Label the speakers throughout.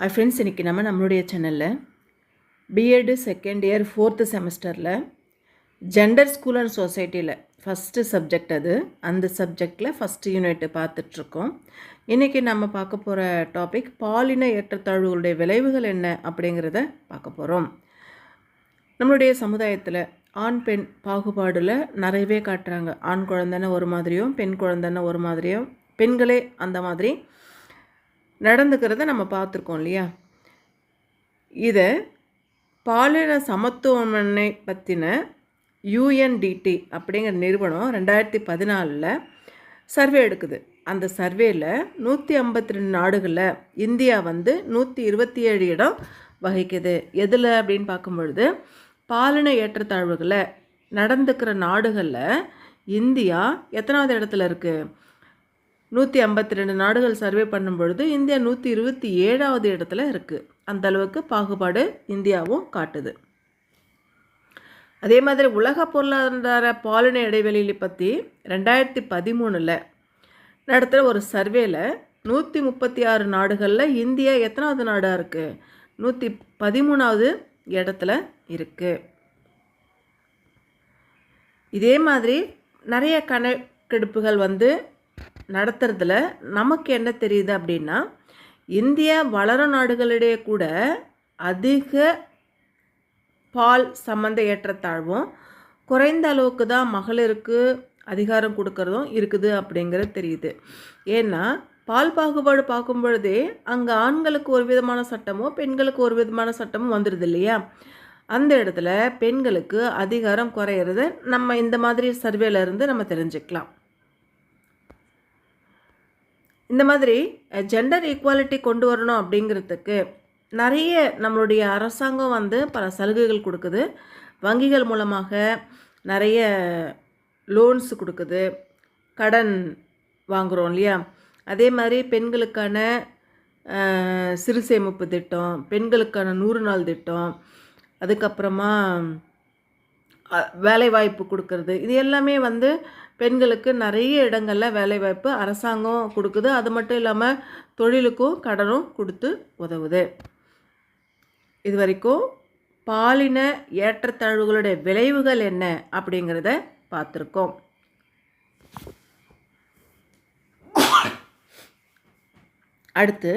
Speaker 1: Hi friends இன்றைக்கி நம்ம நம்மளுடைய சேனலில் பிஎட் செகண்ட் இயர் ஃபோர்த்து செமஸ்டரில் ஜெண்டர் ஸ்கூல் அண்ட் சொசைட்டியில் ஃபஸ்ட்டு சப்ஜெக்ட் அது. அந்த சப்ஜெக்டில் ஃபஸ்ட்டு யூனிட்டு பார்த்துட்ருக்கோம். இன்றைக்கி நம்ம பார்க்க போகிற டாபிக் பாலின ஏற்றத்தாழ்வுகளுடைய விளைவுகள் என்ன அப்படிங்கிறத பார்க்க போகிறோம் நம்மளுடைய சமுதாயத்தில் ஆண் பெண் பாகுபாடில் நிறையவே காட்டுறாங்க. ஆண் குழந்தைன்னு ஒரு மாதிரியும் பெண் குழந்தைன்னு ஒரு மாதிரியும். பெண்களே அந்த மாதிரி நடந்துக்கிறத நம்ம பார்த்துருக்கோம் இல்லையா? இதை பாலின சமத்துவமனை பற்றின யூஎன்டிடி அப்படிங்கிற நிறுவனம் ரெண்டாயிரத்தி பதினாலில் சர்வே எடுக்குது. அந்த சர்வேயில் நூற்றி ஐம்பத்தி ரெண்டு நாடுகளில் இந்தியா வந்து நூற்றி இருபத்தி ஏழு இடம் வகிக்குது. எதில் அப்படின்னு பார்க்கும்பொழுது பாலின ஏற்றத்தாழ்வுகளை நடந்துக்கிற நாடுகளில் இந்தியா எத்தனாவது இடத்துல இருக்குது நூற்றி ஐம்பத்தி ரெண்டு நாடுகள் சர்வே பண்ணும் பொழுது இந்தியா நூற்றி இருபத்தி ஏழாவது இடத்துல இருக்குது அந்த அளவுக்கு பாகுபாடு இந்தியாவும் காட்டுது. அதே மாதிரி உலக பொருளாதார பாலின இடைவெளியை பற்றி ரெண்டாயிரத்தி பதிமூணில் நடத்துகிற ஒரு சர்வேல நூற்றி முப்பத்தி ஆறு நாடுகளில் இந்தியா எத்தனாவது நாடாக இருக்குது நூற்றி பதிமூணாவது இடத்துல இருக்குது இதே மாதிரி நிறைய கணக்கெடுப்புகள் வந்து நடத்துறதுல நமக்கு என்ன தெரியுது அப்படின்னா இந்தியா வளரும் நாடுகளிடையே கூட அதிக பால் சம்மந்த ஏற்றத்தாழ்வும் குறைந்த அளவுக்கு தான் மகளிருக்கு அதிகாரம் கொடுக்கறதும் இருக்குது அப்படிங்கிறது தெரியுது. ஏன்னா பால் பாகுபாடு பார்க்கும் பொழுதே அங்கே ஆண்களுக்கு ஒரு விதமான சட்டமும் பெண்களுக்கு ஒரு விதமான சட்டமும் வந்துடுது இல்லையா? அந்த இடத்துல பெண்களுக்கு அதிகாரம் குறையிறது நம்ம இந்த மாதிரி சர்வேல இருந்து நம்ம தெரிஞ்சுக்கலாம். இந்த மாதிரி ஜெண்டர் ஈக்குவாலிட்டி கொண்டு வரணும் அப்படிங்கிறதுக்கு நிறைய நம்மளுடைய அரசாங்கம் வந்து பல சலுகைகள் கொடுக்குது. வங்கிகள் மூலமாக நிறைய லோன்ஸ் கொடுக்குது. கடன் வாங்குகிறோம் இல்லையா? அதே மாதிரி பெண்களுக்கான சிறு சேமிப்பு திட்டம் பெண்களுக்கான நூறு நாள் திட்டம் அதுக்கப்புறமா வேலைவாய்ப்பு கொடுக்கறது. இது எல்லாமே வந்து பெண்களுக்கு நிறைய இடங்களில் வேலைவாய்ப்பு அரசாங்கம் கொடுக்குது. அது மட்டும் இல்லாமல் தொழிலுக்கும் கடனும் கொடுத்து உதவுது. இது வரைக்கும் பாலின ஏற்றத்தாழ்வுகளுடைய விளைவுகள் என்ன அப்படிங்கிறத பார்த்துருக்கோம். அடுத்து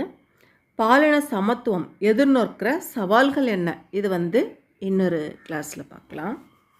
Speaker 1: பாலின சமத்துவம் எதிர்நோக்கிற சவால்கள் என்ன? இது வந்து இன்னொரு கிளாஸில் பார்க்கலாம்.